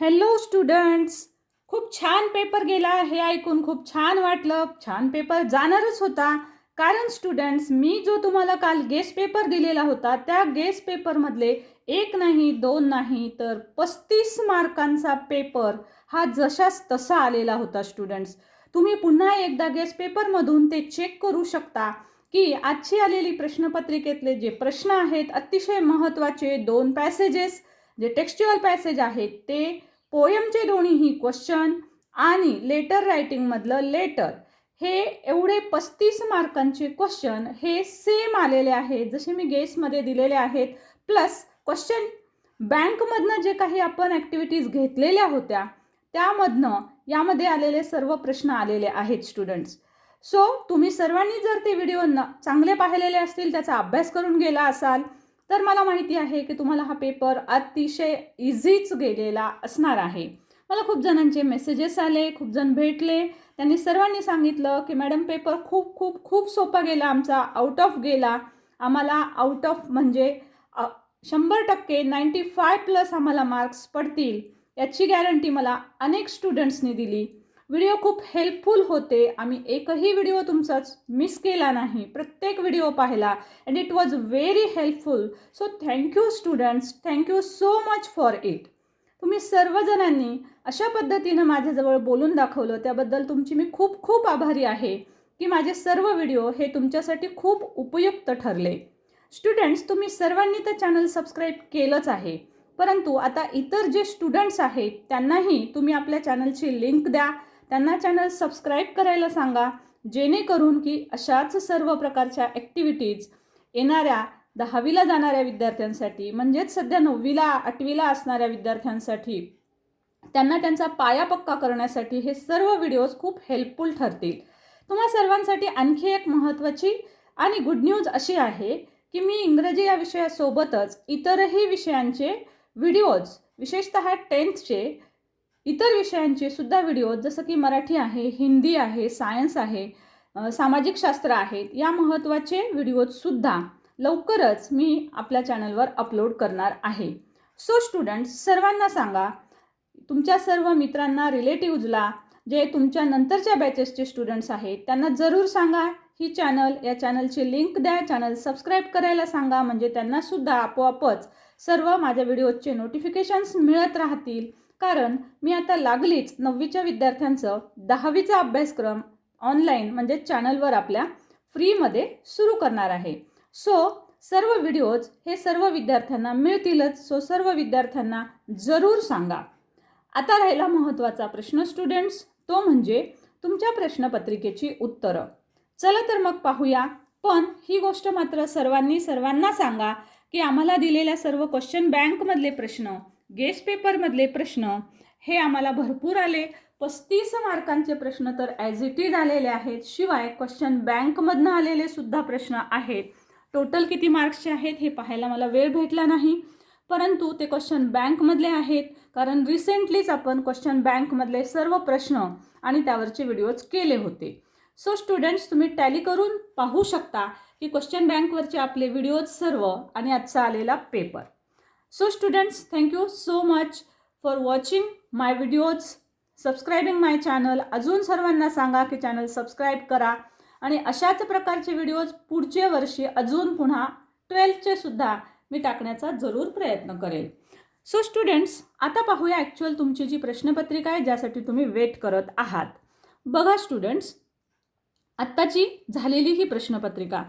Hello students खूप छान paper गेला. हे ऐकून खूप छान वाटलं. छान पेपर जाणारच होता. कारण स्टुडंट्स मी जो तुम्हाला काल गेस पेपर दिलेला होता त्या गेस पेपरमधले एक नाही दोन नाही तर पस्तीस मार्कांचा पेपर हा जशाच तसा आलेला होता स्टुडंट्स तुम्ही पुन्हा एकदा गेस पेपरमधून ते चेक करू शकता की आजची आलेली प्रश्नपत्रिकेतले जे प्रश्न आहेत अतिशय महत्त्वाचे दोन पॅसेजेस जे टेक्स्च्युअल पॅसेज आहेत ते पोयमचे दोन्हीही क्वेश्चन आणि लेटर रायटिंगमधलं लेटर हे एवढे पस्तीस मार्कांचे क्वेश्चन हे सेम आलेले आहेत जसे मी गेसमध्ये दिलेले आहेत. प्लस क्वेश्चन बँकमधनं जे काही आपण ॲक्टिव्हिटीज घेतलेल्या होत्या त्यामधनं यामध्ये आलेले सर्व प्रश्न आलेले आहेत स्टुडंट्स सो तुम्ही सर्वांनी जर ते व्हिडिओ न चांगले पाहिलेले असतील त्याचा अभ्यास करून गेला असाल तर मला माहिती आहे की तुम्हाला हा पेपर अतिशय इझीच गेलेला असणार आहे. मला खूप जणांचे मेसेजेस आले खूप जण भेटले. त्यांनी सर्वांनी सांगितलं की मॅडम पेपर खूप खूप खूप सोपा गेला आमचा आउट ऑफ गेला. आम्हाला आउट ऑफ म्हणजे शंभर टक्के नाईंटी फाय प्लस आम्हाला मार्क्स पडतील. याची गॅरंटी मला अनेक स्टुडंट्सनी दिली. व्हिडिओ खूप हेल्पफुल होते. आम्ही एकही व्हिडिओ तुमचाच मिस केला नाही. प्रत्येक व्हिडिओ पाहिला. And it was very helpful so thank you students thank you so much for it तुम्ही सर्वजणांनी अशा पद्धतीनं माझ्याजवळ बोलून दाखवलं. त्याबद्दल तुमची मी खूप खूप आभारी आहे की माझे सर्व व्हिडिओ हे तुमच्यासाठी खूप उपयुक्त ठरले. स्टुडंट्स तुम्ही सर्वांनी तर चॅनल सबस्क्राईब केलंच आहे. परंतु आता इतर जे स्टुडंट्स आहेत त्यांनाही तुम्ही आपल्या चॅनलची लिंक द्या. त्यांना चॅनल सबस्क्राईब करायला सांगा जेणेकरून की अशाच सर्व प्रकारच्या ॲक्टिव्हिटीज येणाऱ्या दहावीला जाणाऱ्या विद्यार्थ्यांसाठी म्हणजेच सध्या नववीला आठवीला असणाऱ्या विद्यार्थ्यांसाठी त्यांना त्यांचा पाया पक्का करण्यासाठी हे सर्व व्हिडिओज खूप हेल्पफुल ठरतील. तुम्हा सर्वांसाठी आणखी एक महत्त्वाची आणि गुड न्यूज अशी आहे की मी इंग्रजी या विषयासोबतच इतरही विषयांचे व्हिडिओज विशेषतः टेन्थचे इतर विषयांचे सुद्धा व्हिडिओ जसं की मराठी आहे हिंदी आहे सायन्स आहे सामाजिक शास्त्र आहेत या महत्त्वाचे व्हिडिओजसुद्धा लवकरच मी आपल्या चॅनलवर अपलोड करणार आहे. सो स्टुडंट्स सर्वांना सांगा तुमच्या सर्व मित्रांना रिलेटिव्जला जे तुमच्या नंतरच्या बॅचेसचे स्टुडंट्स आहेत त्यांना जरूर सांगा ही चॅनल या चॅनलची लिंक द्या चॅनल सबस्क्राईब करायला सांगा म्हणजे त्यांनासुद्धा आपोआपच सर्व माझ्या व्हिडिओजचे नोटिफिकेशन्स मिळत राहतील. कारण मी आता लागलीच नववीच्या विद्यार्थ्यांचं दहावीचा अभ्यासक्रम ऑनलाईन म्हणजे चॅनलवर आपल्या फ्रीमध्ये सुरू करणार आहे. सो सर्व व्हिडिओज हे सर्व विद्यार्थ्यांना मिळतीलच. सो सर्व विद्यार्थ्यांना जरूर सांगा. आता राहिला महत्त्वाचा प्रश्न स्टुडंट्स तो म्हणजे तुमच्या प्रश्नपत्रिकेची उत्तरं. चला तर मग पाहूया. पण ही गोष्ट मात्र सर्वांनी सर्वांना सांगा की आम्हाला दिलेल्या सर्व क्वेश्चन बँकमधले प्रश्न गेस पेपरमधले प्रश्न हे आम्हाला भरपूर आले. पस्तीस मार्कांचे प्रश्न तर ॲज इट इज आलेले आहेत. शिवाय क्वेश्चन बँकमधनं आलेले सुद्धा प्रश्न आहेत. टोटल किती मार्क्सचे आहेत हे पाहायला मला वेळ भेटला नाही. परंतु ते क्वेश्चन बँकमधले आहेत. कारण रिसेंटलीच आपण क्वेश्चन बँकमधले सर्व प्रश्न आणि त्यावरचे व्हिडिओज केले होते. सो स्टुडंट्स तुम्ही टॅली करून पाहू शकता की क्वेश्चन बँकवरचे आपले व्हिडिओज सर्व आणि आजचा आलेला paper so students thank you so much for watching my videos subscribing my channel अजून सर्वांना सांगा की चॅनल सबस्क्राईब करा. आणि अशाच प्रकारचे व्हिडिओज पुढच्या वर्षी अजून पुन्हा ट्वेल्थचे सुद्धा मी टाकण्याचा जरूर प्रयत्न करेल. सो स्टुडंट्स आता पाहूया ॲक्च्युअल तुमची जी प्रश्नपत्रिका आहे ज्यासाठी तुम्ही वेट करत आहात. बघा स्टुडंट्स आत्ताची झालेली ही प्रश्नपत्रिका.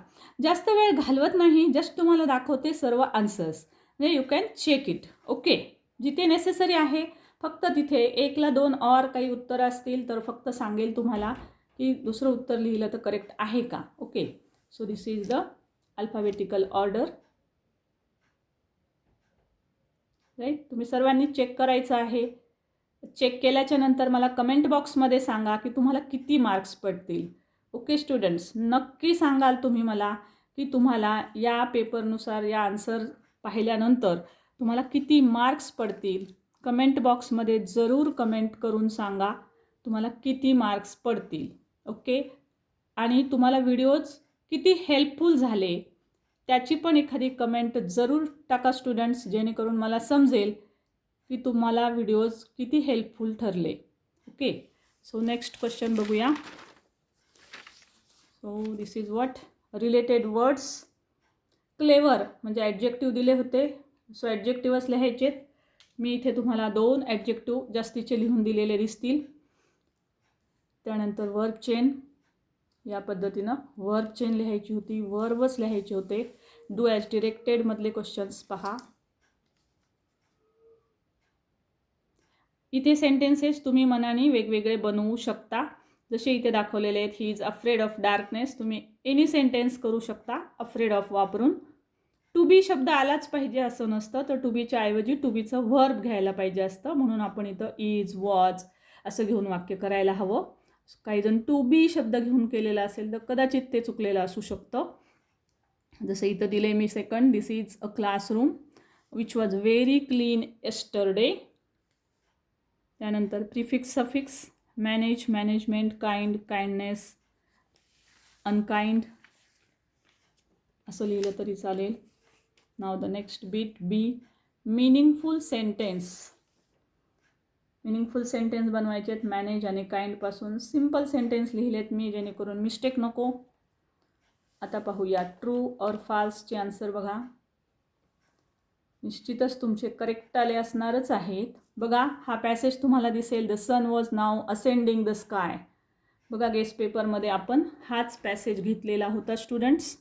जास्त वेळ घालवत नाही जस्ट तुम्हाला दाखवते सर्व आन्सर्स म्हणजे you can check it okay जिथे नेसेसरी आहे फक्त तिथे एकला दोन और काही उत्तरं असतील तर फक्त सांगेल तुम्हाला की दुसरं उत्तर लिहिलं तर करेक्ट आहे का? Okay so this is the alphabetical order right तुम्ही सर्वांनी चेक करायचं आहे. चेक केल्याच्यानंतर मला कमेंट बॉक्समध्ये सांगा की तुम्हाला किती मार्क्स पडतील. ओके स्टुडंट्स नक्की सांगाल तुम्ही मला की तुम्हाला या पेपरनुसार या आन्सर पाहिल्यानंतर तुम्हाला किती मार्क्स पडतील? कमेंट बॉक्समध्ये जरूर कमेंट करून सांगा तुम्हाला किती मार्क्स पडतील ओके? आणि तुम्हाला व्हिडिओज किती हेल्पफुल झाले त्याची पण एखादी कमेंट जरूर टाका स्टुडंट्स जेणेकरून मला समजेल की तुम्हाला व्हिडिओज किती हेल्पफुल ठरले ओके? सो नेक्स्ट क्वेश्चन बघूया. So this is what related words clever म्हणजे ॲडजेक्टिव्ह दिले होते. सो ॲडजेक्टिव्हच लिहायचेत मी इथे तुम्हाला दोन ॲडजेक्टिव्ह जास्तीचे लिहून दिलेले दिसतील. त्यानंतर वर्ब चेन या पद्धतीनं वर्ब चेन लिहायची होती वर्बच लिहायचे होते. डू ॲज डिरेक्टेडमधले क्वेश्चन्स पहा. इथे सेंटेन्सेस तुम्ही मनाने वेगवेगळे बनवू शकता. जसे इथे दाखवलेले आहेत he is afraid of darkness तुम्ही एनी सेंटेन्स करू शकता अफ्रेड ऑफ वापरून. टू बी शब्द आलाच पाहिजे असं नसतं तर टू बीच्या ऐवजी टू बीचं वर्ब घ्यायला पाहिजे असतं. म्हणून आपण इथं इज वॉज असं घेऊन वाक्य करायला हवं. काही जण टू बी शब्द घेऊन केलेला असेल तर कदाचित ते चुकलेलं असू शकतं. जसं इथं दिले मी second this is a classroom which was very clean yesterday त्यानंतर prefix suffix manage management kind kindness unkind असं लिहिलं तरी चालेल. Now the next bit B meaningful sentence meaningful sentence बनवायचे आहेत. मॅनेज आणि काइंडपासून सिंपल सेंटेन्स लिहिलेत मी जेणेकरून मिस्टेक नको. आता पाहूया. ट्रू और फाल्सचे आन्सर बघा. निश्चितच तुमचे करेक्ट आले असणारच आहेत. बघा हा पॅसेज तुम्हाला दिसेल. The sun was now ascending the sky बघा गेस्ट पेपरमध्ये आपण हाच पॅसेज घेतलेला होता स्टुडंट्स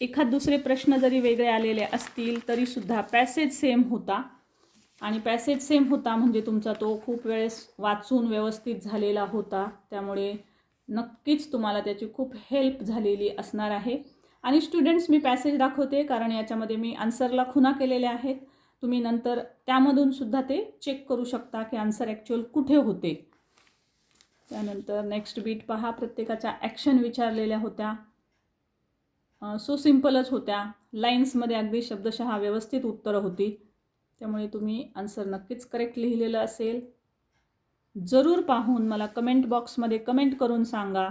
एखाद दुसरे प्रश्न जरी वेगळे आलेले असतील तरीसुद्धा पॅसेज सेम होता. आणि पॅसेज सेम होता म्हणजे तुमचा तो खूप वेळेस वाचून व्यवस्थित झालेला होता. त्यामुळे नक्कीच तुम्हाला त्याची खूप हेल्प झालेली असणार आहे. आणि स्टुडंट्स मी पॅसेज दाखवते कारण याच्यामध्ये मी आन्सरला खुना केलेल्या आहेत. तुम्ही नंतर त्यामधून सुद्धा ते चेक करू शकता की आन्सर ॲक्च्युअल कुठे होते. त्यानंतर नेक्स्ट बीट पहा प्रत्येकाच्या ॲक्शन विचारलेल्या होत्या. सो सिम्पलच होत्या. लाईन्समध्ये अगदी शब्दशः व्यवस्थित उत्तरं होती. त्यामुळे तुम्ही आन्सर नक्कीच करेक्ट लिहिलेलं असेल. जरूर पाहून मला कमेंट बॉक्समध्ये कमेंट करून सांगा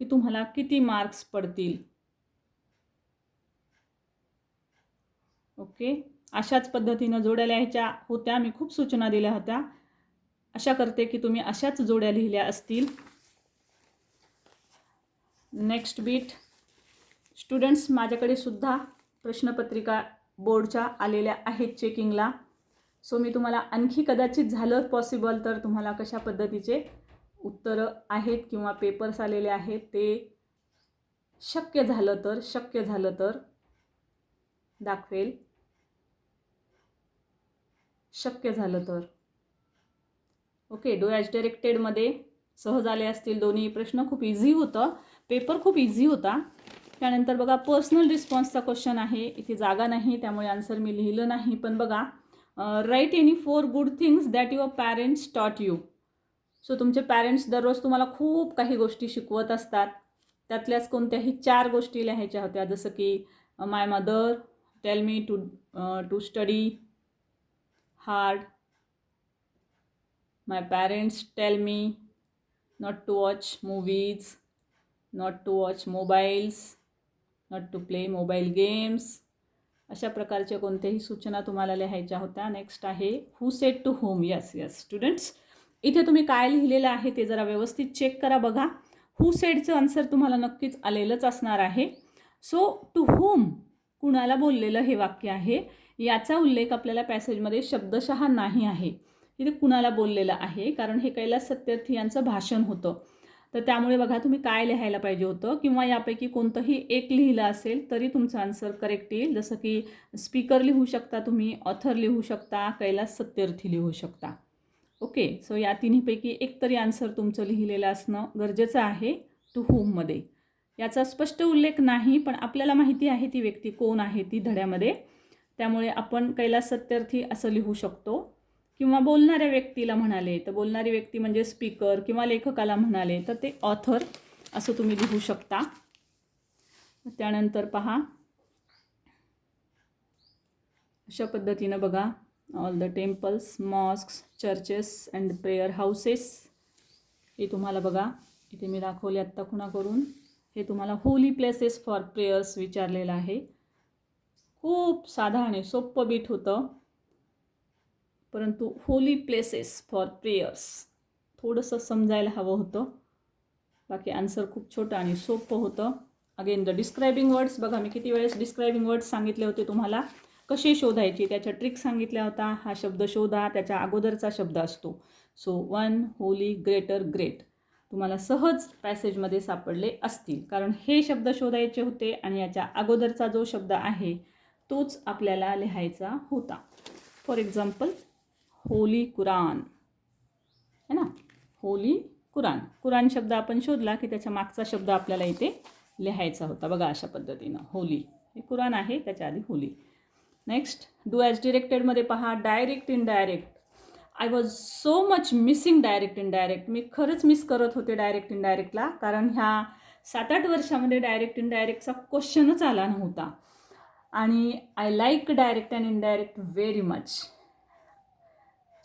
की तुम्हाला किती मार्क्स पडतील. ओके अशाच पद्धतीनं जोड्या लिहायच्या होत्या. मी खूप सूचना दिल्या होत्या. आशा करते की तुम्ही अशाच जोड्या लिहिल्या असतील. नेक्स्ट बीट स्टुडंट्स माझ्याकडे सुद्धा प्रश्नपत्रिका बोर्डच्या आलेल्या आहेत चेकिंगला सो मी तुम्हाला आणखी कदाचित झालं पॉसिबल तर तुम्हाला कशा पद्धतीचे उत्तरं आहेत किंवा पेपर्स आलेले आहेत ते शक्य झालं तर शक्य झालं तर दाखवेल. शक्य झालं तर. ओके डो ॲज डिरेक्टेडमध्ये सहज आले असतील दोन्ही प्रश्न. खूप इझी होतं. पेपर खूप इझी होता. त्यानंतर बघा पर्सनल रिस्पॉन्सचा क्वेश्चन आहे. इथे जागा नाही त्यामुळे आन्सर मी लिहिलं नाही. पण बघा write any four good things that your parents taught you so तुमचे पॅरेंट्स दररोज तुम्हाला खूप काही गोष्टी शिकवत असतात. त्यातल्याच कोणत्याही चार गोष्टी लिहायच्या होत्या. जसं की my mother tell me to to study hard my parents tell me not to watch movies, not to watch mobiles not to play mobile games अशा प्रकारच्या कोणत्याही सूचना तुम्हाला लिहायच्या होत्या. नेक्स्ट आहे who said to whom yes yes students इथे तुम्ही काय लिहिलेलं आहे ते जरा व्यवस्थित चेक करा बघा. हू सेडचं आन्सर तुम्हाला नक्कीच आलेलंच असणार आहे. सो टू होम कुणाला बोललेलं हे वाक्य आहे? याचा उल्लेख आपल्याला पॅसेजमध्ये शब्दशः नाही आहे. इथे कुणाला बोललेलं आहे? कारण हे कैलास सत्यार्थी यांचं भाषण होतं. तर त्यामुळे बघा तुम्ही काय लिहायला पाहिजे होतं? किंवा यापैकी कोणतंही एक लिहिलं असेल तरी तुमचं आन्सर करेक्ट येईल. जसं की स्पीकर लिहू शकता तुम्ही ऑथर लिहू शकता कैलास सत्यार्थी लिहू शकता. ओके सो या तिन्हीपैकी एक तरी आन्सर तुमचं लिहिलेलं असणं गरजेचं आहे टू होममध्ये याचा स्पष्ट उल्लेख नाही पण आपल्याला माहिती आहे ती व्यक्ती कोण आहे ती धड्यामध्ये त्यामुळे आपण कैलास सत्यार्थी असं लिहू शकतो. किंवा बोलणाऱ्या व्यक्तीला म्हणाले तर बोलणारी व्यक्ती म्हणजे स्पीकर किंवा लेखकाला म्हणाले तर ते ऑथर असं तुम्ही लिहू शकता. त्यानंतर पहा. अशा पद्धतीनं बघा all the temples mosques churches and prayer houses हे तुम्हाला बघा इथे मी दाखवले आत्ता खुणा करून हे तुम्हाला होली प्लेसेस फॉर प्रेयर्स विचारलेलं आहे. खूप साधा आणि सोपं बीट होतं. परंतु होली प्लेसेस फॉर प्रेयर्स थोडंसं समजायला हवं होतं. बाकी आन्सर खूप छोटं आणि सोपं होतं. अगेन द डिस्क्रायबिंग वर्ड्स बघा मी किती वेळेस डिस्क्रायबिंग वर्ड्स सांगितले होते तुम्हाला. कसे शोधायचे? त्याच्या ट्रिक सांगितल्या होता. हा शब्द शोधा. त्याच्या अगोदरचा शब्द असतो. So one holy greater great तुम्हाला सहज पॅसेजमध्ये सापडले असतील. कारण हे शब्द शोधायचे होते आणि याच्या अगोदरचा जो शब्द आहे तोच आपल्याला लिहायचा होता. फॉर एक्झाम्पल होली कुरान है ना? होली कुरान कुरान शब्द आपण शोधला की त्याच्या मागचा शब्द आपल्याला इथे लिहायचा होता. बघा अशा पद्धतीनं. होली हे कुरान आहे त्याच्या आधी होली नेक्स्ट डू ॲज डिरेक्टेडमध्ये पहा. Direct indirect I was so much missing direct indirect मी खरंच मिस करत होते डायरेक्ट इन डायरेक्टला कारण ह्या सात आठ वर्षामध्ये डायरेक्ट इन डायरेक्टचा क्वेश्चनच आला नव्हता. आणि I like direct and indirect very much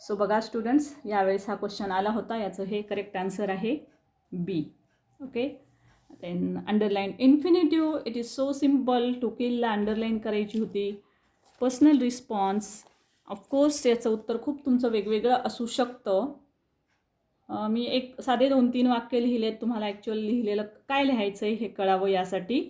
so बघा स्टुडंट्स यावेळेस हा क्वेश्चन आला होता. याचं हे करेक्ट आन्सर आहे B okay then underline infinitive it is so simple to किलला underline करायची होती. पर्सनल रिस्पॉन्स ऑफकोर्स याचं उत्तर खूप तुमचं वेगवेगळं असू शकतं. मी एक साधे दोन तीन वाक्य लिहिलेत तुम्हाला ॲक्च्युअली लिहिलेलं काय लिहायचं आहे हे कळावं यासाठी.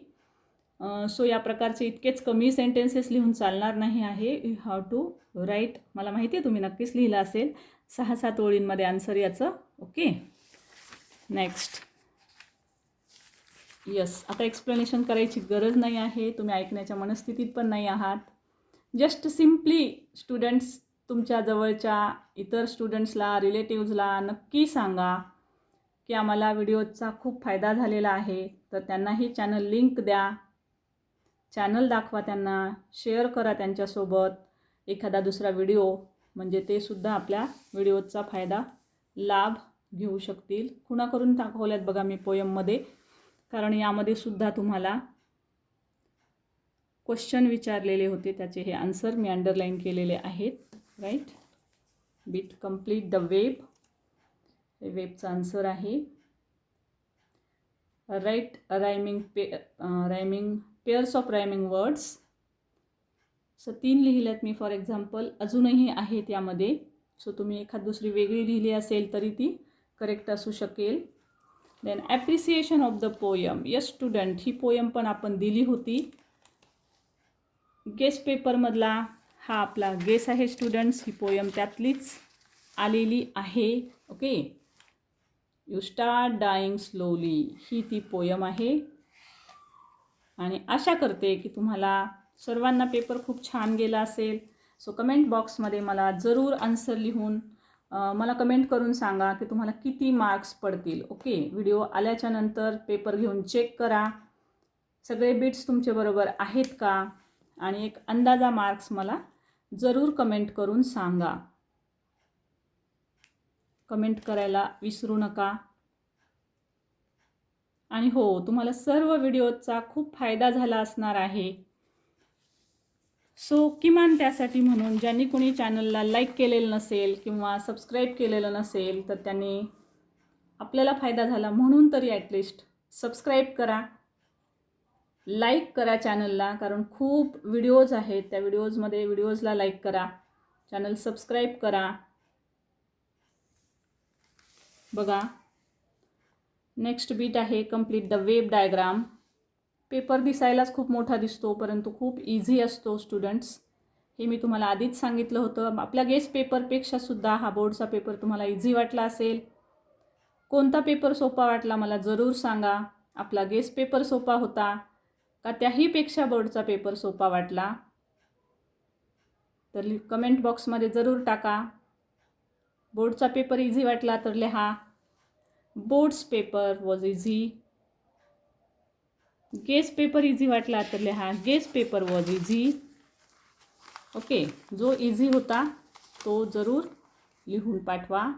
सो या प्रकारचे इतकेच कमी सेंटेन्सेस लिहून चालणार नाही आहे. यू हॅव टू राईट मला माहिती आहे तुम्ही नक्कीच लिहिलं असेल. सहा सात ओळींमध्ये आन्सर याचं. ओके नेक्स्ट यस आता एक्सप्लेनेशन करायची गरज नाही आहे. तुम्ही ऐकण्याच्या मनस्थितीत पण नाही आहात. जस्ट सिम्पली स्टुडंट्स तुमच्या जवळच्या इतर स्टुडंट्सला रिलेटिव्जला नक्की सांगा की आम्हाला व्हिडिओचा खूप फायदा झालेला आहे. तर त्यांनाही चॅनल लिंक द्या. चॅनल दाखवा त्यांना शेअर करा त्यांच्यासोबत. एखादा दुसरा व्हिडिओ म्हणजे ते सुद्धा आपल्या व्हिडिओचा फायदा लाभ घेऊ शकतील. खुणा करून दाखवल्यात बघा मी पोयममध्ये कारण यामध्ये सुद्धा तुम्हाला क्वेश्चन विचारलेले होते त्याचे हे आन्सर मी अंडरलाईन केलेले आहेत right bit complete the web हे वेबचा आन्सर आहे. Right rhyming pay rhyming pairs of rhyming words so तीन लिहिल्यात मी फॉर एक्झाम्पल अजूनही आहेत यामध्ये. सो तुम्ही एखाद दुसरी वेगळी लिहिली असेल तरी ती करेक्ट असू शकेल. Then appreciation of the poem yes student he poem पण आपण दिली होती. गेस्ट पेपरमधला हा आपला गेस आहे स्टुडंट्स ही पोयम त्यातलीच आलेली आहे. Okay you start dying slowly ही ती पोयम आहे. आणि आशा करते की तुम्हाला सर्वांना पेपर खूप छान गेला असेल. सो कमेंट बॉक्समध्ये मला जरूर आन्सर लिहून मला कमेंट करून सांगा की तुम्हाला किती मार्क्स पडतील. ओके व्हिडिओ आल्याच्यानंतर पेपर घेऊन चेक करा. सगळे बिट्स तुमचे बरोबर आहेत का? आणि एक अंदाजा मार्क्स मला जरूर कमेंट करून सांगा. कमेंट करायला विसरू नका. आणि हो तुम्हाला सर्व व्हिडिओचा खूप फायदा झाला असणार आहे. सो किमान त्यासाठी म्हणून ज्यांनी कोणी चॅनलला लाईक केलेलं नसेल किंवा सबस्क्राईब केलेलं नसेल तर त्यांनी आपल्याला फायदा झाला म्हणून तरी ॲटलिस्ट सबस्क्राईब करा. लाईक करा चॅनलला कारण खूप व्हिडिओज आहेत. त्या व्हिडिओजमध्ये व्हिडिओजला लाईक करा. चॅनल सबस्क्राईब करा. बघा. नेक्स्ट बीट आहे complete the web diagram paper दिसायलाच खूप मोठा दिसतो परंतु खूप इझी असतो स्टुडंट्स हे मी तुम्हाला आधीच सांगितलं होतं. आपल्या गेस्ट पेपरपेक्षा सुद्धा हा बोर्डचा पेपर तुम्हाला इझी वाटला असेल. कोणता पेपर सोपा वाटला मला जरूर सांगा. आपला गेस्ट पेपर सोपा होता का त्याहीपेक्षा बोर्डचा पेपर सोपा वाटला? तर कमेंट बॉक्समध्ये जरूर टाका. बोर्डचा पेपर इझी वाटला तर लिहा. Boards paper was easy guess paper easy वाटला तर लिहा guess paper was easy okay जो इझी होता तो जरूर लिहून पाठवा.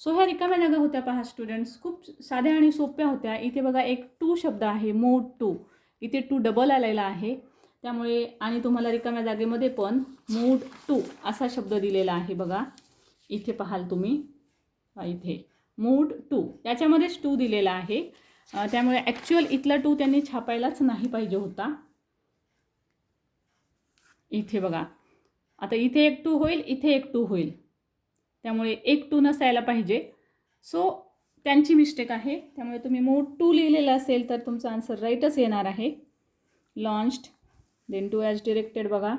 सो ह्या रिकाम्या जागा होत्या पहा स्टुडंट्स खूप साध्या आणि सोप्या होत्या. इथे बघा एक टू शब्द आहे मोड टू इथे टू डबल आलेला आहे. त्यामुळे आणि तुम्हाला रिकाम्या जागेमध्ये पण मूड टू असा शब्द दिलेला आहे बघा. इथे पाहाल तुम्ही. इथे. Mood to. याच्यामध्येच टू दिलेला आहे. त्यामुळे ॲक्च्युअल इथला टू त्यांनी छापायलाच नाही पाहिजे होता. इथे बघा. आता इथे एक टू होईल इथे एक टू होईल. त्यामुळे एक टू नसायला पाहिजे. सो त्यांची मिस्टेक आहे. त्यामुळे तुम्ही मूड टू लिहिलेलं असेल तर तुमचा आन्सर राईटच येणार आहे. Launched then to as directed बघा.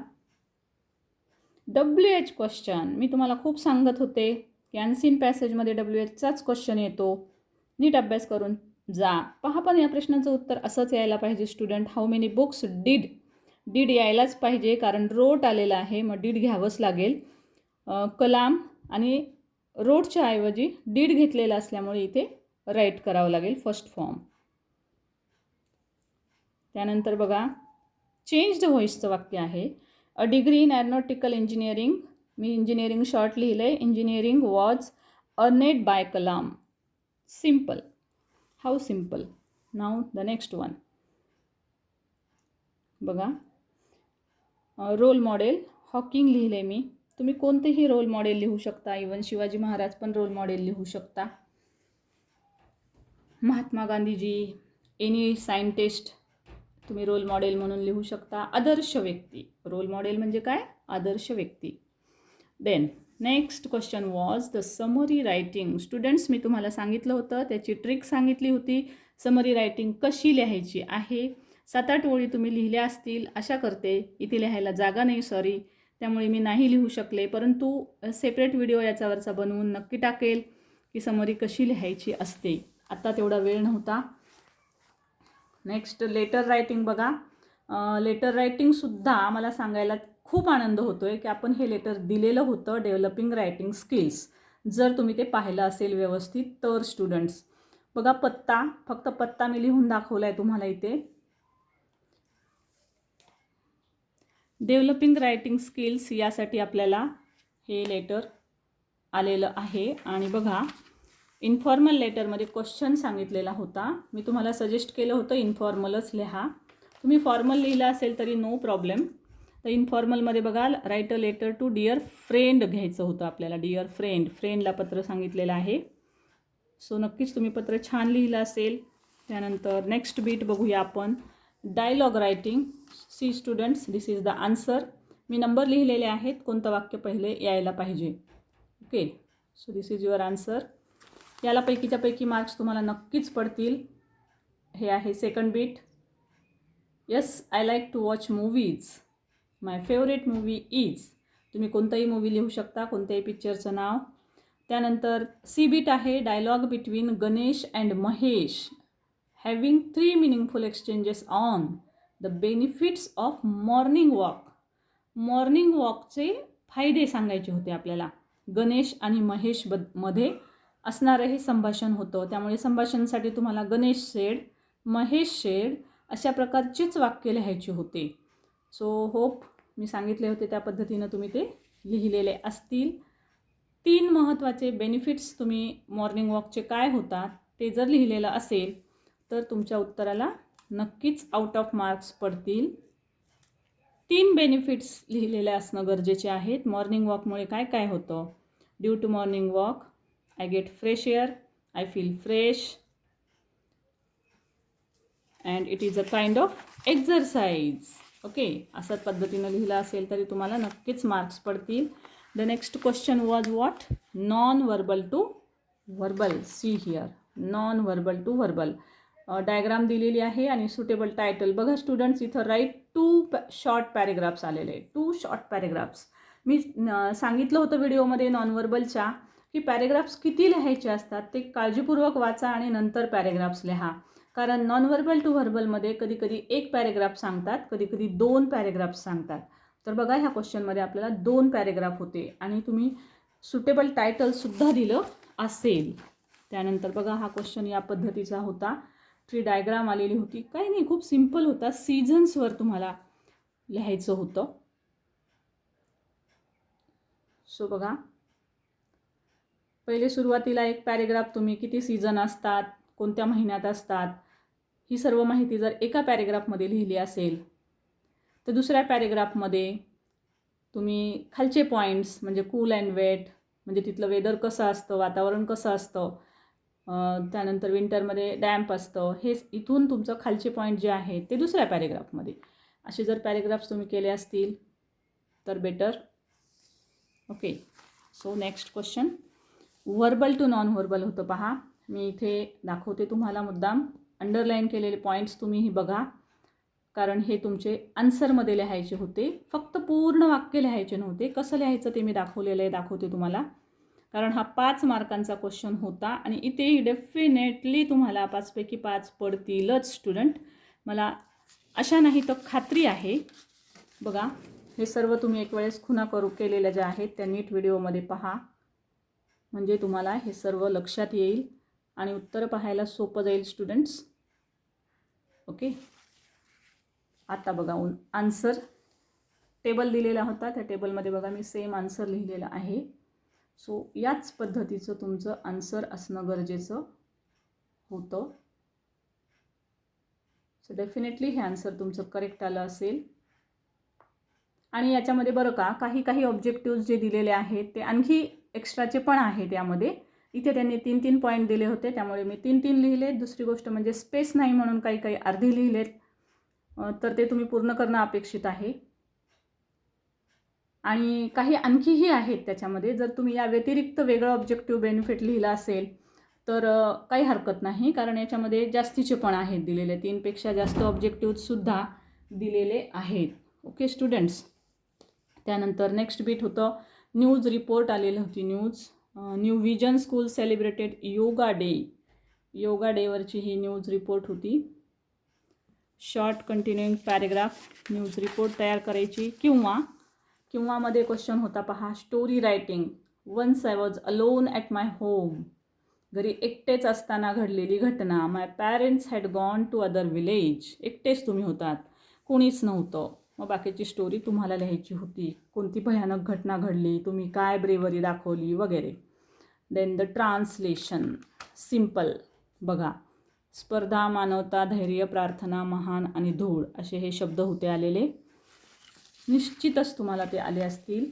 डब्ल्यू एच क्वेश्चन मी तुम्हाला खूप सांगत होते. की अनसीन पॅसेजमध्ये डब्ल्यू एचचाच क्वेश्चन येतो. नीट अभ्यास करून जा. पहा पण या प्रश्नाचं उत्तर असंच यायला पाहिजे student how many books did did यायलाच पाहिजे कारण रोट आलेला आहे मग डीड घ्यावंच लागेल. कलाम आणि रोडच्या ऐवजी डीड घेतलेला असल्यामुळे इथे राईट करावं लागेल फर्स्ट फॉर्म त्यानंतर बघा चेंज द व्हॉइसचं वाक्य आहे. A degree in aeronautical engineering me engineering short लिहिलं आहे engineering was earned by Kalam simple how simple now the next one बघा. रोल मॉडेल हॉकिंग लिहिले मी. तुम्ही कोणतेही रोल मॉडेल लिहू शकता. इवन शिवाजी महाराज पण रोल मॉडेल लिहू शकता. महात्मा गांधीजी एनी सायंटिस्ट तुम्ही रोल मॉडेल म्हणून लिहू शकता. आदर्श व्यक्ती. रोल मॉडेल म्हणजे काय? आदर्श व्यक्ती. Then next question was the summary writing students मी तुम्हाला सांगितलं होतं त्याची ट्रिक सांगितली होती. समरी रायटिंग कशी लिहायची आहे? सात आठ ओळी तुम्ही लिहिल्या असतील अशा करते. इथे लिहायला जागा नाही सॉरी त्यामुळे मी नाही लिहू शकले परंतु सेपरेट व्हिडिओ याच्यावरचा बनवून नक्की टाकेल की समरी कशी लिहायची असते. आत्ता तेवढा वेळ नव्हता. नेक्स्ट लेटर रायटिंग बघा. लेटर रायटिंगसुद्धा मला सांगायला खूप आनंद होतो आहे की आपण हे लेटर दिलेलं होतं डेव्हलपिंग रायटिंग स्किल्स जर तुम्ही ते पाहिलं असेल व्यवस्थित तर स्टुडंट्स बघा पत्ता फक्त पत्ता मी लिहून दाखवला आहे तुम्हाला इथे. डेव्हलपिंग रायटिंग स्किल्स यासाठी आपल्याला हे लेटर आलेलं आहे. आणि बघा इन्फॉर्मल लेटरमध्ये क्वेश्चन सांगितलेला होता. मी तुम्हाला सजेस्ट केलं होतं इन्फॉर्मलच लिहा. तुम्ही फॉर्मल लिहिलं असेल तरी नो प्रॉब्लेम तर इन्फॉर्मलमध्ये बघाल write a letter to dear friend घ्यायचं होतं आपल्याला. डिअर फ्रेंड फ्रेंडला पत्र सांगितलेलं आहे. सो नक्कीच तुम्ही पत्र छान लिहिलं असेल. त्यानंतर नेक्स्ट बीट बघूया आपण. Dialogue writing C students this is the answer me number लिहिलेले आहेत. कोणतं वाक्य पहिले यायला पाहिजे? Okay so this is your answer याला पैकीच्या पैकी मार्क्स तुम्हाला नक्कीच पडतील. हे आहे second bit yes I like to watch movies my favourite movie is तुम्ही कोणताही मूवी लिहू शकता कोणत्याही पिक्चरचं नाव. त्यानंतर सी बीट आहे dialogue between Ganesh and Mahesh having three meaningful exchanges on the benefits of morning walk morning वॉकचे फायदे सांगायचे होते आपल्याला. गणेश आणि महेश बदमध्ये असणारं हे संभाषण होतं. त्यामुळे संभाषणासाठी तुम्हाला गणेश शेड महेश शेड अशा प्रकारचेच वाक्य लिहायचे होते. सो होप मी सांगितले होते त्या पद्धतीनं तुम्ही ते लिहिलेले असतील. तीन महत्त्वाचे बेनिफिट्स तुम्ही मॉर्निंग वॉकचे काय होतात ते जर लिहिलेलं असेल तर तुमच्या उत्तराला नक्कीच आउट ऑफ मार्क्स पडतील. तीन बेनिफिट्स लिहिलेले असणं गरजेचे आहेत. मॉर्निंग वॉकमुळे काय काय होतं? Due to morning walk I get fresh air I feel fresh and it is a kind of exercise okay असं पद्धतीनं लिहिलं असेल तरी तुम्हाला नक्कीच मार्क्स पडतील. The next question was what non verbal to verbal see here non verbal to verbal diagram दिलेली आहे आणि सुटेबल टायटल बघा स्टुडंट्स इथं write two pa short paragraphs आलेले. टू शॉर्ट पॅरेग्राफ्स मी uh, सांगितलं होतं व्हिडिओमध्ये नॉन वर्बलच्या की पॅरेग्राफ्स किती लिहायचे असतात ते काळजीपूर्वक वाचा आणि नंतर पॅरेग्राफ्स लिहा. कारण नॉन व्हर्बल टू व्हर्बलमध्ये कधी कधी एक पॅरेग्राफ सांगतात कधी कधी दोन पॅरेग्राफ सांगतात. तर बघा ह्या क्वेश्चनमध्ये आपल्याला दोन पॅरेग्राफ होते आणि तुम्ही सुटेबल टायटलसुद्धा दिलं असेल. त्यानंतर बघा हा क्वेश्चन या पद्धतीचा होता. ट्री डायग्राम आलेली होती. काही नाही खूप सिंपल होता. सीझन्सवर तुम्हाला लिहायचं होतं. सो बघा पहिले सुरुवातीला एक पॅरेग्राफ तुम्ही किती सीझन असतात कोणत्या महिन्यात असतात ही सर्व माहिती जर एका पॅरेग्राफमध्ये लिहिली असेल तर दुसऱ्या पॅरेग्राफमध्ये तुम्ही खालचे पॉईंट्स म्हणजे कूल अँड वेट म्हणजे तिथलं वेदर कसं असतं वातावरण कसं असतं त्यानंतर विंटरमध्ये डॅम्प असतं हे इथून तुमचं खालचे पॉईंट जे आहे ते दुसऱ्या पॅरेग्राफमध्ये. असे जर पॅरेग्राफ्स तुम्ही केले असतील तर better. Okay so next question verbal to non verbal होतं पहा. मी इथे दाखवते तुम्हाला मुद्दाम. अंडरलाईन केलेले पॉईंट्स तुम्हीही बघा. कारण हे तुमचे आन्सरमध्ये लिहायचे होते. फक्त पूर्ण वाक्य लिहायचे नव्हते. कसं लिहायचं ते मी दाखवलेलं आहे दाखवते तुम्हाला. कारण हा पाच मार्कांचा क्वेश्चन होता आणि इथेही डेफिनेटली तुम्हाला पाचपैकी पाच पडतीलच स्टुडंट मला अशा नाही तर खात्री आहे. बघा हे सर्व तुम्ही एक वेळेस खुना करू केलेल्या ज्या आहेत त्या नीट व्हिडिओमध्ये पहा. म्हणजे तुम्हाला हे सर्व लक्षात येईल आणि उत्तर पाहायला सोपं जाईल स्टुडंट्स ओके? आता बघा आन्सर टेबल दिलेला होता. त्या टेबलमध्ये बघा मी सेम आन्सर लिहिलेला आहे. सो याच पद्धतीचं तुमचं आन्सर असणं गरजेचं होतं. सो डेफिनेटली हे आन्सर तुमचं करेक्ट आलं असेल. आणि याच्यामध्ये बरं का काही काही ऑब्जेक्टिव्ह जे दिलेले आहेत ते आणखी एक्स्ट्राचे पण आहे त्यामध्ये इथे त्यांनी तीन तीन पॉईंट दिले होते त्यामुळे मी तीन तीन लिहिले दुसरी गोष्ट म्हणजे स्पेस नाही म्हणून काही काही अर्धी लिहिलेत. तर ते तुम्ही पूर्ण करणं अपेक्षित आहे. आणि काही आणखीही आहेत त्याच्यामध्ये. जर तुम्ही या व्यतिरिक्त वेगळं ऑब्जेक्टिव्ह बेनिफिट लिहिलं असेल तर काही हरकत नाही. कारण याच्यामध्ये जास्तीचे पण आहेत दिलेले. तीनपेक्षा जास्त ऑब्जेक्टिव्हसुद्धा दिलेले आहेत. ओके स्टुडंट्स त्यानंतर नेक्स्ट बीट होतं. न्यूज रिपोर्ट आलेली होती news new vision school celebrated yoga day yoga डेवरची ही न्यूज रिपोर्ट होती. Short continuing paragraph news report तयार करायची. किंवा किंवा मध्ये क्वेश्चन होता पहा story writing once I was alone at my home घरी एकटेच असताना घडलेली घटना. My parents had gone to other village एकटेच तुम्ही होतात. कोणीच नव्हतं. मग बाकीची स्टोरी तुम्हाला लिहायची होती. कोणती भयानक घटना घडली? तुम्ही काय ब्रेवरी दाखवली? वगैरे. देन द ट्रान्सलेशन सिंपल बघा. स्पर्धा मानवता धैर्य प्रार्थना महान आणि धूळ असे हे शब्द होते आलेले. निश्चितच तुम्हाला ते आले असतील.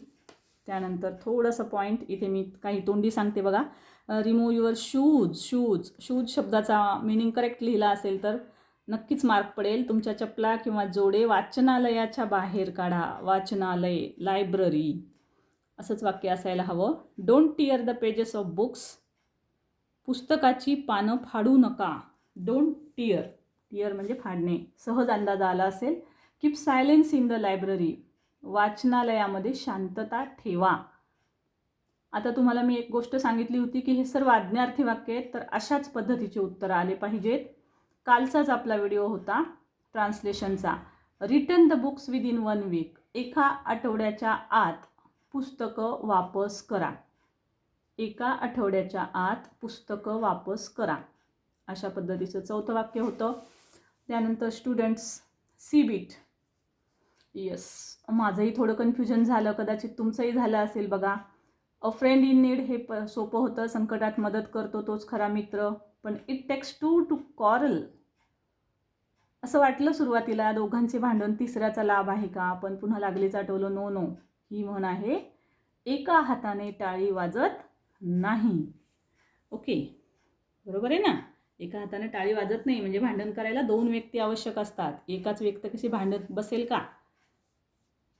त्यानंतर थोडंसं पॉईंट इथे मी काही तोंडी सांगते बघा. Remove your shoes shoes shoes शब्दाचा मिनिंग करेक्ट लिहिला असेल तर नक्कीच मार्क पडेल. तुमच्या चपला किंवा जोडे वाचनालयाच्या बाहेर काढा. वाचनालय लायब्ररी असंच वाक्य असायला हवं. Don't tear the pages of books पुस्तकाची पानं फाडू नका. डोंट टिअर टिअर म्हणजे फाडणे. सहज अंदाज आला असेल. Keep silence in the library वाचनालयामध्ये शांतता ठेवा. आता तुम्हाला मी एक गोष्ट सांगितली होती की हे सर्व आज्ञार्थी वाक्य आहेत तर अशाच पद्धतीचे उत्तरं आले पाहिजेत. कालचाच आपला व्हिडिओ होता ट्रान्सलेशनचा. Return the books within one week एका आठवड्याच्या आत पुस्तकं वापस करा. एका आठवड्याच्या आत पुस्तकं वापस करा. अशा पद्धतीचं चौथं वाक्य होतं. त्यानंतर स्टुडंट्स सी बीट येस माझंही थोडं कन्फ्युजन झालं. कदाचित तुमचंही झालं असेल बघा. अ फ्रेंड इन नीड हे प सोपं होतं. संकटात मदत करतो तोच खरा मित्र. पण it takes two to quarrel असं वाटलं सुरुवातीला. दोघांचे भांडण तिसऱ्याचा लाभ आहे का? पण पुन्हा लागलीच आठवलं नो नो ही म्हण आहे एका हाताने टाळी वाजत नाही. ओके? बरोबर आहे ना? एका हाताने टाळी वाजत नाही म्हणजे भांडण करायला दोन व्यक्ती आवश्यक असतात. एकाच व्यक्ती कशी भांडत बसेल का?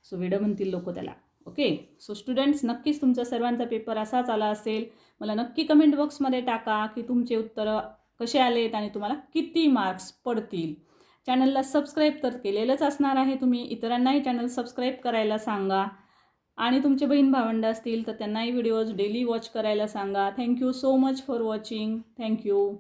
सो वेडं म्हणतील लोक त्याला. ओके? सो स्टुडंट्स नक्कीच तुमचा सर्वांचा पेपर असाच आला असेल. मला नक्की कमेंट बॉक्समध्ये टाका की तुमचे उत्तरं कसे आलेत आणि तुम्हाला किती मार्क्स पडतील. चॅनलला सबस्क्राईब तर केलेलंच असणार आहे तुम्ही. इतरांनाही चॅनल सबस्क्राईब करायला सांगा. आणि तुमचे बहीण भावंड असतील तर त्यांनाही व्हिडिओज डेली वॉच करायला सांगा. Thank you so much for watching thank you